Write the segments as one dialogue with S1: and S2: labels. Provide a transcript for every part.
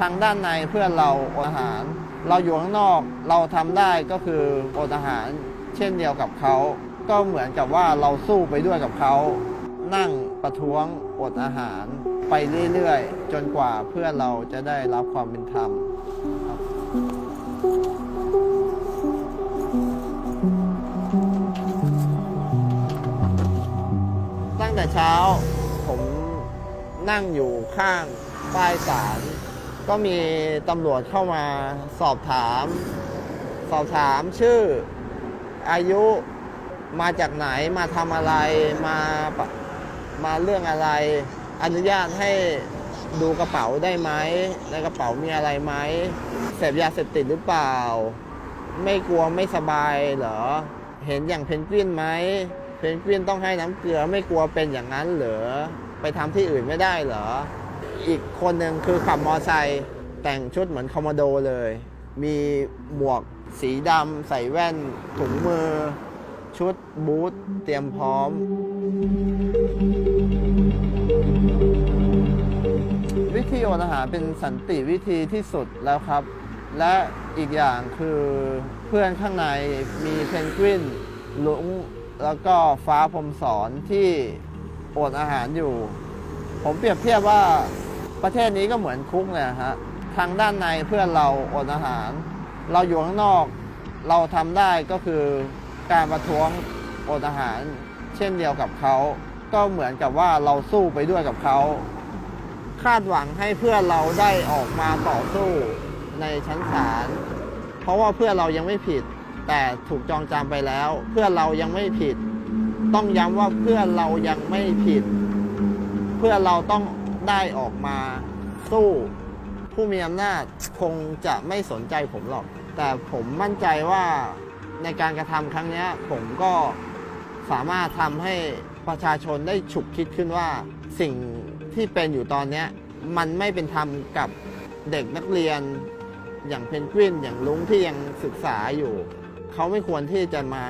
S1: ทางด้านในเพื่อนเราอดอาหาร เราอยู่ข้างนอกเราทำได้ก็คืออดอาหาร เช่นเดียวกับเขา ก็เหมือนกับว่าเราสู้ไปด้วยกับเขา นั่งประท้วงอดอาหาร ไปเรื่อยๆ จนกว่าเพื่อนเราจะได้รับความเป็นธรรมตั้งแต่เช้าผมนั่งอยู่ข้างป้ายศาล ก็มีตำรวจเข้ามาสอบถาม สอบถามชื่ออายุมาจากไหนมาทำอะไรมามาเรื่องอะไร อนุญาตให้ดูกระเป๋าได้ไหมในกระเป๋ามีอะไรไหมเสพยาเสพติดหรือเปล่า ไม่กลัวไม่สบายเหรอ เห็นอย่างเพนกวินไหมเพนกวินต้องให้น้ำเกลือไม่กลัวเป็นอย่างนั้นเหรอไปทำที่อื่นไม่ได้เหรอ อีกคนหนึ่งคือขับมอไซค์แต่งชุดเหมือนคอมโมโดเลย มีหมวกสีดำใส่แว่น ถุงมือ ชุดบูทเตรียมพร้อม วิธีอดอาหารเป็นสันติวิธีที่สุดแล้วครับ และอีกอย่างคือเพื่อนข้างในมีเพนกวินลุงแล้วก็ฟ้าพรมสอนที่อดอาหารอยู่ ผมเปรียบเทียบว่า ประเทศนี้ก็เหมือนคุกเลยฮะทางด้านในเพื่อนเราอดอาหาร เราอยู่ข้างนอก เราทำได้ก็คือการประท้วงอดอาหาร เช่นเดียวกับเขา ก็เหมือนกับว่าเราสู้ไปด้วยกับเขาคาดหวังให้เพื่อนเราได้ออกมาต่อสู้ในชั้นศาลเพราะว่าเพื่อนเรายังไม่ผิด แต่ถูกจองจำไปแล้ว เพื่อนเรายังไม่ผิด ต้องย้ำว่าเพื่อนเรายังไม่ผิด เพื่อนเราต้อง ได้ออกมาสู้ ผู้มีอำนาจคงจะไม่สนใจผมหรอก แต่ผมมั่นใจว่าในการกระทำครั้งนี้ผมก็สามารถทำให้ประชาชนได้ฉุกคิดขึ้นว่าสิ่งที่เป็นอยู่ตอนนี้มันไม่เป็นธรรมกับเด็กนักเรียน อย่างเพนกวินอย่างลุงที่ยังศึกษาอยู่ เขาไม่ควรที่จะมา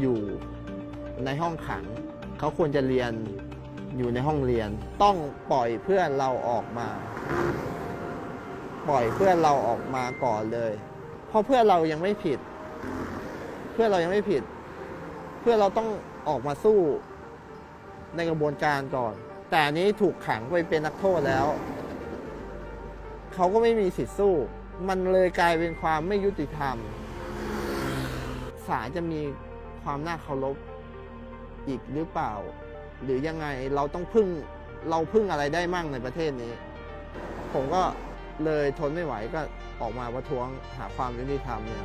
S1: อยู่ในห้องขัง เขาควรจะเรียน อยู่ในห้องเรียน ต้องปล่อยเพื่อนเราออกมา ปล่อยเพื่อนเราออกมาก่อนเลย เพราะเพื่อนเรายังไม่ผิด เพื่อนเรายังไม่ผิด เพื่อนเราต้องออกมาสู้ในกระบวนการก่อน แต่อันนี้ถูกขังไปเป็นนักโทษแล้ว เขาก็ไม่มีสิทธิ์สู้ มันเลยกลายเป็นความไม่ยุติธรรมศาลจะมีความน่าเคารพอีกหรือเปล่า หรือยังไงเราต้องพึ่งเราพึ่งอะไรได้มั่งในประเทศนี้ ผมก็เลยทนไม่ไหวก็ออกมาประท้วงหาความยุติธรรมเนี่ย